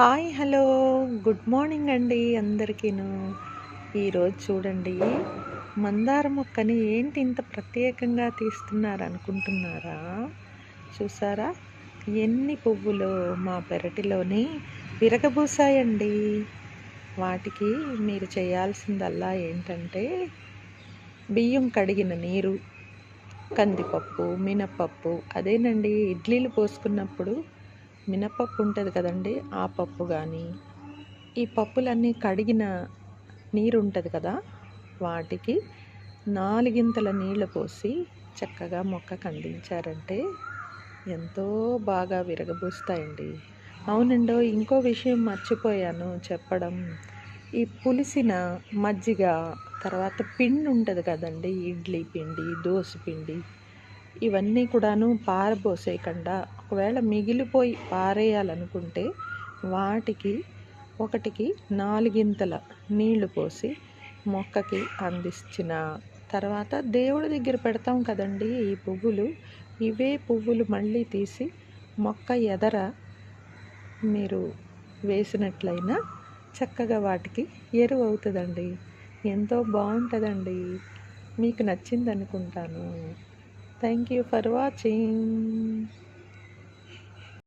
Hi hello. Good morning అండి అందరికీను. ఈరోజు చూడండి మందార మొక్కని ఏంటి ఇంత ప్రత్యేకంగా తీస్తున్నారు అనుకుంటున్నారా చూసారా? ఎన్ని పువ్వులు మా పెరటిలోని విరగబూసాయండి. వాటికి మీరు చేయాల్సిందల్లా ఏంటంటే బియ్యం కడిగిన నీరు కందిపప్పు మినపప్పు అదేనండి ఇడ్లీలు పోసుకున్నప్పుడు మినపప్పు ఉంటుంది కదండి ఆ పప్పు కానీ ఈ పప్పులన్నీ కడిగిన నీరు ఉంటుంది కదా వాటికి నాలుగింతల నీళ్ళు పోసి చక్కగా మొక్క కందించారంటే ఎంతో బాగా విరగబూస్తాయండి. అవునండో ఇంకో విషయం మర్చిపోయాను చెప్పడం. ఈ పులిసిన మజ్జిగ తర్వాత పిండి ఉంటుంది కదండి ఇడ్లీ పిండి దోశ పిండి ఇవన్నీ కూడాను పారబోసేయకుండా ఒకవేళ మిగిలిపోయి పారేయాలనుకుంటే వాటికి ఒకటికి నాలుగింతల నీళ్ళు పోసి మొక్కకి అందించిన తర్వాత దేవుడి దగ్గర పెడతాం కదండి ఈ పువ్వులు. ఇవే పువ్వులు మళ్ళీ తీసి మొక్క ఎదర మీరు వేసినట్లయినా చక్కగా వాటికి ఎరువు అవుతుందండి. ఎంతో బాగుంటుందండి. మీకు నచ్చింది అనుకుంటాను థ్యాంక్ యూ ఫర్ వాచింగ్.